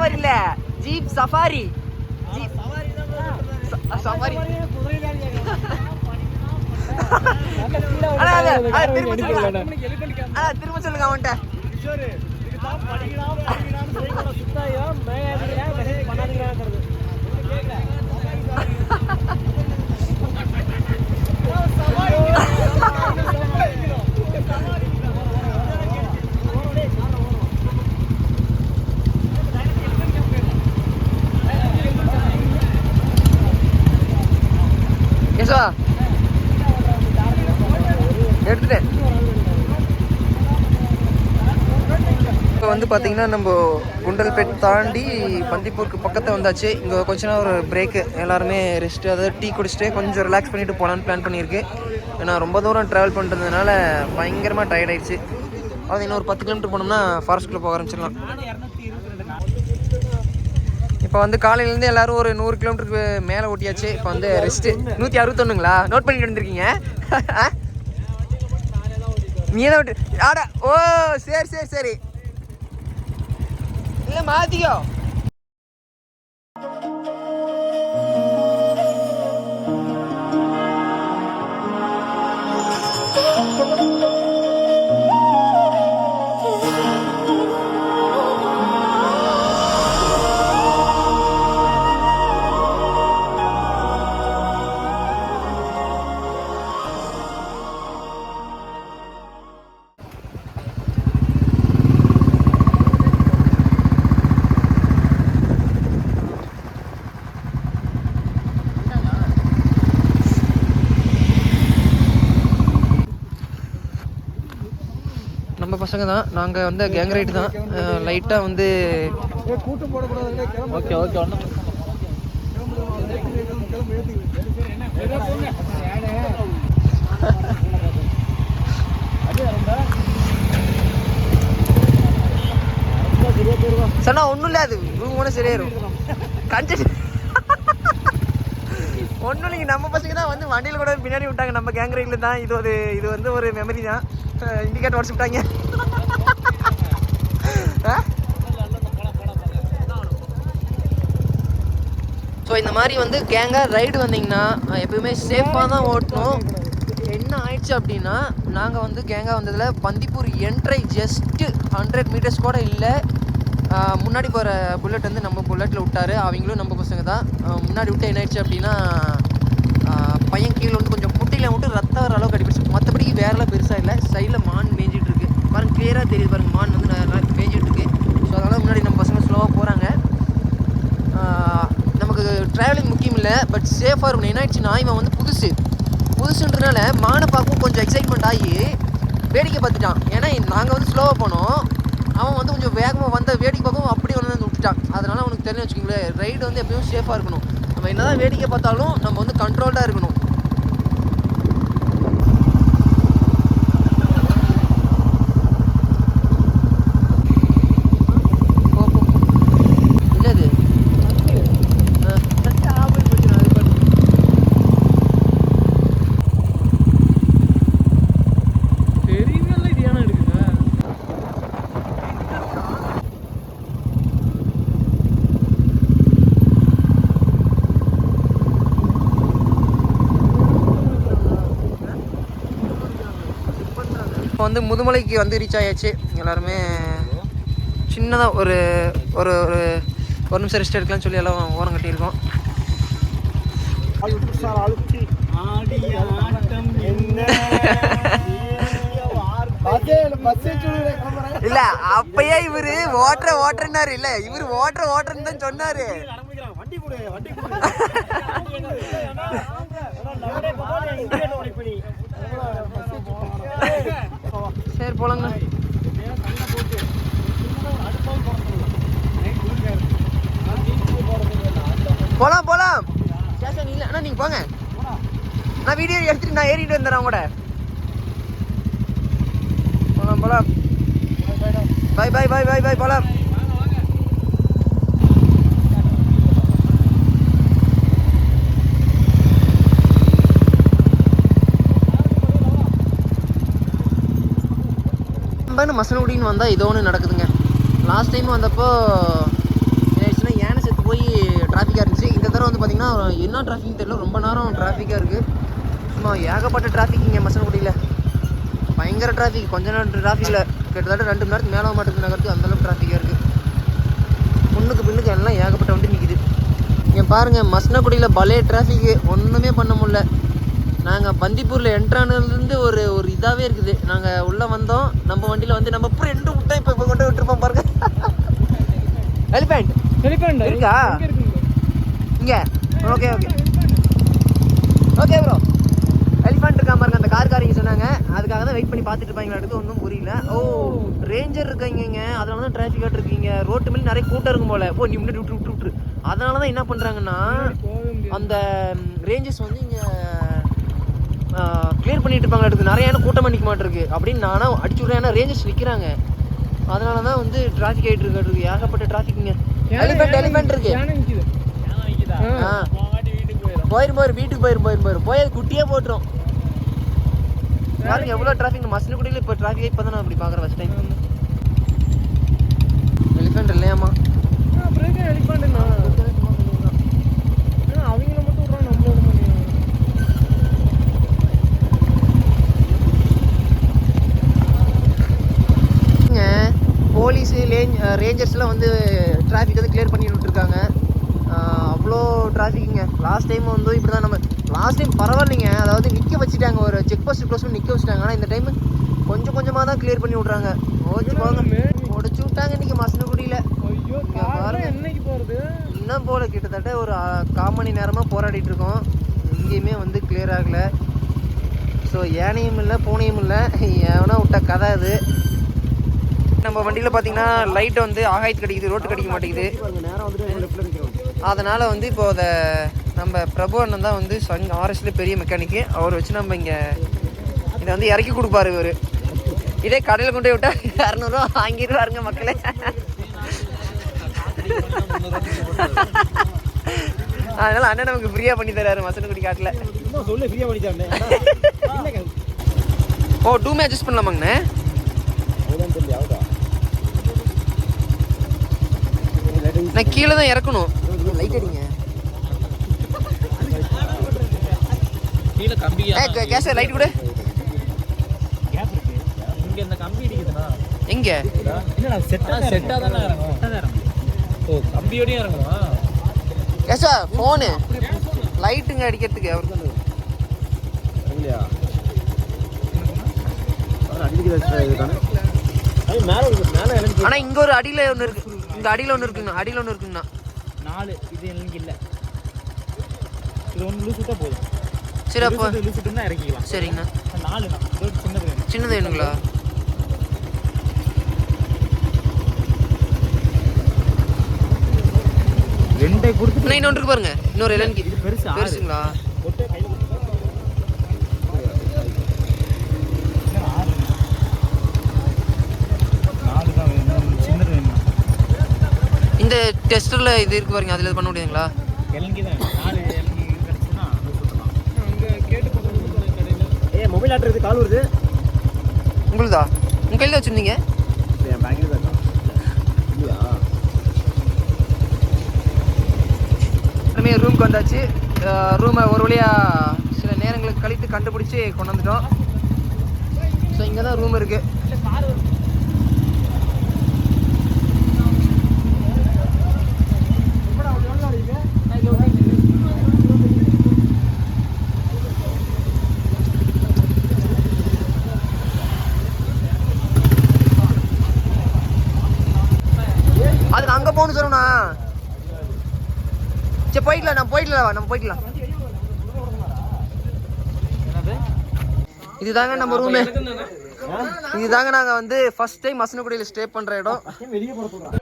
சவாரி இல்ல jeep safari safari திரும்ப சொல்லுங்க அவன்கிட்ட யசோ எடுத்துட்டேன் இப்போ வந்து பார்த்தீங்கன்னா நம்ம குண்டல்பேட் தாண்டி பந்திப்பூருக்கு பக்கத்தில் வந்தாச்சு. இங்கே கொஞ்ச நேரம் ஒரு பிரேக்கு எல்லாருமே ரெஸ்ட்டு அதாவது டீ குடிச்சிட்டு கொஞ்சம் ரிலாக்ஸ் பண்ணிட்டு போகலான்னு பிளான் பண்ணியிருக்கு. ஏன்னா ரொம்ப தூரம் ட்ராவல் பண்ணுறதுனால பயங்கரமாக டயர்ட் ஆயிடுச்சு. அது இன்னும் ஒரு பத்து கிலோமீட்டர் போனோம்னா ஃபாரஸ்ட்டுக்குள்ளே போக ஆரம்பிச்சிடலாம். இப்போ வந்து காலையிலேருந்து எல்லாரும் ஒரு நூறு கிலோமீட்டருக்கு மேலே ஓட்டியாச்சு. இப்போ வந்து ரெஸ்ட்டு நூற்றி அறுபத்தொன்னுங்களா? நோட் பண்ணிட்டு வந்துருக்கீங்க. நீ தான் விட்டு ஆடா ஓ சரி சரி சரி. இல்லை மாற்றிக்கோ பசங்க தான். நாங்கள் வந்து கேங் ரைடு தான். லைட்டாக வந்து ஓகே ஓகே ஒன்றும் சொன்னா ஒன்றும் இல்லை அது. ரூம் கூட சரியாயிரும். கஞ்சன் ஒன்றும் இல்லைங்க. நம்ம பசங்க தான் வந்து வண்டியில் கூட பின்னாடி விட்டாங்க. நம்ம கேங் ரைடில் தான். இது ஒரு இது வந்து ஒரு மெமரி தான். இண்டிகேட் உடச்சு விட்டாங்க. ஸோ இந்த மாதிரி வந்து கேங்காக ரைடு வந்தீங்கன்னா எப்பயுமே சேஃபாக தான் ஓட்டணும். என்ன ஆயிடுச்சு அப்படின்னா நாங்கள் வந்து கேங்காக வந்ததில் பந்திப்பூர் என்ட்ரை ஜஸ்ட்டு ஹண்ட்ரட் மீட்டர்ஸ் கூட இல்லை. முன்னாடி போகிற புல்லட் வந்து நம்ம புல்லட்டில் விட்டார். அவங்களும் நம்ம பசங்க தான். முன்னாடி விட்டு என்ன ஆயிடுச்சு அப்படின்னா பையன் கீழே வந்து கொஞ்சம் முட்டியில் விட்டு ரத்தம் வர அளவுக்கு அடிப்பிடிச்சு மற்றபடி வேறெல்லாம் பெருசாக இல்லை. சைடில் மான் மேய்ஞ்சிட்டு இருக்கு. பாருங்க கிளியராக தெரியுது பாருங்கள் மான் வந்து நல்லா மேய்ஞ்சிட்டு இருக்கு. ஸோ அதனால் முன்னாடி நம்ம பசங்க ஸ்லோவாக போகிறாங்க நமக்கு ட்ராவலிங் முக்கியம் இல்லை பட் சேஃபாக இருக்கணும். என்ன ஆயிடுச்சுன்னா இவன் வந்து புதுசு. புதுசுன்றதுனால மானை கொஞ்சம் எக்ஸைட்மெண்ட் ஆகி வேடிக்கை பார்த்துட்டான். ஏன்னா நாங்கள் வந்து ஸ்லோவாக போனோம். அவன் வந்து கொஞ்சம் வேகமாக வந்த வேடிக்கை பார்க்கவும் அப்படியே வந்து விட்டுட்டான். அதனால் அவனுக்கு தெரிஞ்சு வச்சுக்கோங்களேன் ரைடு வந்து எப்பயும் சேஃபாக இருக்கணும். நம்ம என்னதான் வேடிக்கை பார்த்தாலும் நம்ம வந்து கண்ட்ரோல்டாக இருக்கணும் போ, போ. என்னது தெரியல இது ஏன்னா எடுக்குங்க இப்போ வந்து முதுமலைக்கு வந்து ரீச் ஆயாச்சு எல்லாருமே சின்னதாக ஒரு ஒரு ஒரு ஒரு நிமிஷம் ரெஸ்ட் எடுக்கலாம்னு சொல்லி எல்லாம் ஓரம் கட்டியிருக்கோம் இல்ல அப்பயே இவரு ஓட்டுற ஓட்டுறனாரு இல்ல இவரு ஓட்டுற ஓட்டுறன்னு தான் சொன்னாரு சரி போலாங்க. போலாம் போலாம். ஸ்டேஷன் இல்ல. அண்ணா நீங்க போங்க. நான் வீடியோ எடுத்துட்டு நான் ஏறிட்டு வந்துடுறேன் கூட. போலாம் போலாம். பாய் பாய் பாய் பாய் பாய் போலாம். மசனகுடின்னு வந்தால் இதோ ஒன்று நடக்குதுங்க. லாஸ்ட் டைம் வந்தப்போ ஏகிடுச்சின்னா யானை செத்து போய் டிராஃபிக்காக இருந்துச்சு. இந்த தடவை வந்து பார்த்திங்கன்னா என்ன டிராஃபிக் தெரியல. ரொம்ப நேரம் டிராஃபிக்காக இருக்குது சும்மா ஏகப்பட்ட டிராஃபிக் இங்கே மசனகுடியில் பயங்கர டிராஃபிக் கொஞ்ச நேரம் டிராஃபிக்கில் கிட்டத்தட்ட ரெண்டு மணி நேரத்துக்கு மேலே மாட்டேங்குது நகரத்துக்கு அந்தளவுக்கு டிராஃபிக்காக இருக்குது முன்னுக்கு பின்னுக்கு எல்லாம் ஏகப்பட்ட வண்டி நிற்கிது இங்கே பாருங்கள் மசனகுடியில் பலே டிராஃபிக்கு ஒன்றுமே பண்ண முடில நாங்கள் பந்திப்பூரில் என்ட்ரானதுலேருந்து ஒரு ஒரு இதாகவே இருக்குது. நாங்கள் உள்ளே வந்தோம். நம்ம வண்டியில் வந்து நம்ம ஃப்ரெண்டு விட்டா இப்போ இப்போ கொண்டு விட்டுருப்போம் பாருங்க. எலிஃபெண்ட் எலிஃபெண்ட் இருக்கா? இங்கே. Okay okay. Okay bro elephant இருக்கா பாருங்க. அந்த கார் காரிங்க சொன்னாங்க. அதுக்காக தான் வெயிட் பண்ணி பார்த்துட்டு இருப்பாங்களா எடுத்து ஒன்றும் புரியல. ஓ ரேஞ்சர் இருக்காங்க அதனால தான் டிராஃபிக் ஆட் இருக்கீங்க ரோட்டு மேலே நிறைய கூட்டம் இருக்கும் போல. போ நீ முன்னாடி விட்டு விட்டு விட்டுரு. அதனால தான் என்ன பண்ணுறாங்கன்னா அந்த ரேஞ்சஸ் வந்து இங்கே கிளியர் பண்ணிட்டு இருப்பாங்க எடுத்து நிறைய இடம் கூட்டமாக நிற்க மாட்டிருக்கு. அப்படின்னு நானும் அடிச்சு விட்றேன். ஏன்னா ரேஞ்சஸ் நிற்கிறாங்க அதனால தான் வந்து டிராஃபிக் ஆகிட்டு இருக்கு ஏகப்பட்ட டிராஃபிக்ங்க எலிஃபெண்ட் எலிஃபெண்ட் இருக்கு. ஆ. போயிரும். போயிரும் வீட்டுக்கு போயிரும் போயிரும் போயிரும் போய் அது குட்டியே போட்டுரும். பாருங்க எவ்வளோ டிராஃபிக் மசனக்குடியில் இப்போ டிராஃபிக் இப்போ தான் நான் அப்படி பார்க்குறேன் ஃபஸ்ட் டைம் எலிஃபெண்ட் இல்லையாம்மா. ரேஞ்சர்ஸ்லாம் வந்து டிராஃபிக் வந்து கிளியர் பண்ணி விட்டுருக்காங்க. அவ்வளோ டிராஃபிக்குங்க லாஸ்ட் டைம் வந்து இப்படி தான் நம்ம லாஸ்ட் டைம் பரவாயில்லைங்க. அதாவது நிற்க வச்சுட்டாங்க. ஒரு செக் போஸ்ட் க்ளோஸ் பண்ணி நிற்க வச்சுட்டாங்க. ஆனால் இந்த டைம் கொஞ்சம் கொஞ்சமாக தான் கிளியர் பண்ணி விட்றாங்க. ஓச்சு போங்க. உடச்சு விட்டாங்க கார் பாருங்க. என்னைக்கு போறது? இன்னும் போல. கிட்டத்தட்ட ஒரு கால் மணி நேரமாக போராடிட்டு இருக்கோம். எங்கேயுமே வந்து கிளியர் ஆகலை. ஸோ ஏனையும் இல்லை பூனையும் இல்லை. எவனா விட்ட கதை அது. நம்ம வண்டியில் பார்த்தீங்கன்னா லைட் வந்து ஆகாயத்து கிடைக்குது ரோட்டு கிடைக்க மாட்டேங்குது. அதனால் வந்து இப்போ அதை நம்ம பிரபு அண்ணன் தான் வந்து சங் ஆர்எஸ்ல பெரிய மெக்கானிக்கு அவர் வச்சு நம்ம இங்கே இதை வந்து இறக்கி கொடுப்பாரு இவர். இதே கடையில் கொண்டு போய் விட்டா இரநூறுவா வாங்கிடுவாருங்க மக்களே. அதனால அண்ணன் நமக்கு ஃப்ரீயாக பண்ணி தராரு மசனக்குடி காட்டில். ஓ டூமே அட்ஜஸ்ட் பண்ணலாமாங்கண்ணே? நான் கீழே தான் இறக்கணும். லைட் அடிங்க. கீழ கம்பி ஏ கேஸ் லைட் கொடு. இங்க இந்த கம்பி அடிக்குதுனா எங்க? என்னடா? செட்டா செட்டா தானே ஓ இறங்குமா கேஸா ஃபோனு லைட்டுங்க அடிக்கிறதுக்கு அவர் ஆனால் இங்கே ஒரு அடியில் ஒன்று இருக்கு. இங்கே அடியில் ஒன்று இருக்குங்கண்ணா அடியில் ஒன்று இருக்குங்கண்ணா. நாலு இது எனக்கு இல்ல. இது ஒன்று லூஸ் விட்டா போதும். சரி அப்போ லூஸ் விட்டுனா இறக்கிக்கலாம். சரிங்கண்ணா. நாலு சின்னது வேணும். சின்னது வேணுங்களா? ரெண்டை கொடுத்து இன்னொன்று இருக்கு பாருங்க. இன்னொரு இது பெருசு. பெருசுங்களா ஒட்டை கையில கொடுத்தா? என்ன ஆறு? நாலு தான் வேணும் சின்னது வேணும் இந்த டெஸ்டரில் இது இருக்கு பாருங்க அதில் பண்ண முடியுங்களா? ஏ மொபைல் ஆட்டுறது கால் வருது. உங்களுதா? உங்கள் கையில் வச்சுருந்தீங்க? என் பேக்கில் தான் இல்லையா? ரூமுக்கு வந்தாச்சு. ரூமை ஒரு வழியாக சில நேரங்களுக்கு கழித்து கண்டுபிடிச்சி கொண்டு வந்துட்டோம். ஸோ இங்கே தான் ரூம் இருக்குது போகணும் சொல்லணும்ண்ணா சரி போயிடலாம் நம்ம போயிடலாம் நம்ம போயிடலாம். என்னது? இதுதாங்க நம்ம ரூமு இதுதாங்க நாங்கள் வந்து ஃபர்ஸ்ட் டைம் மசனக்குடியில் ஸ்டே பண்ணுற இடம். வெளியே போட சொல்கிறேன்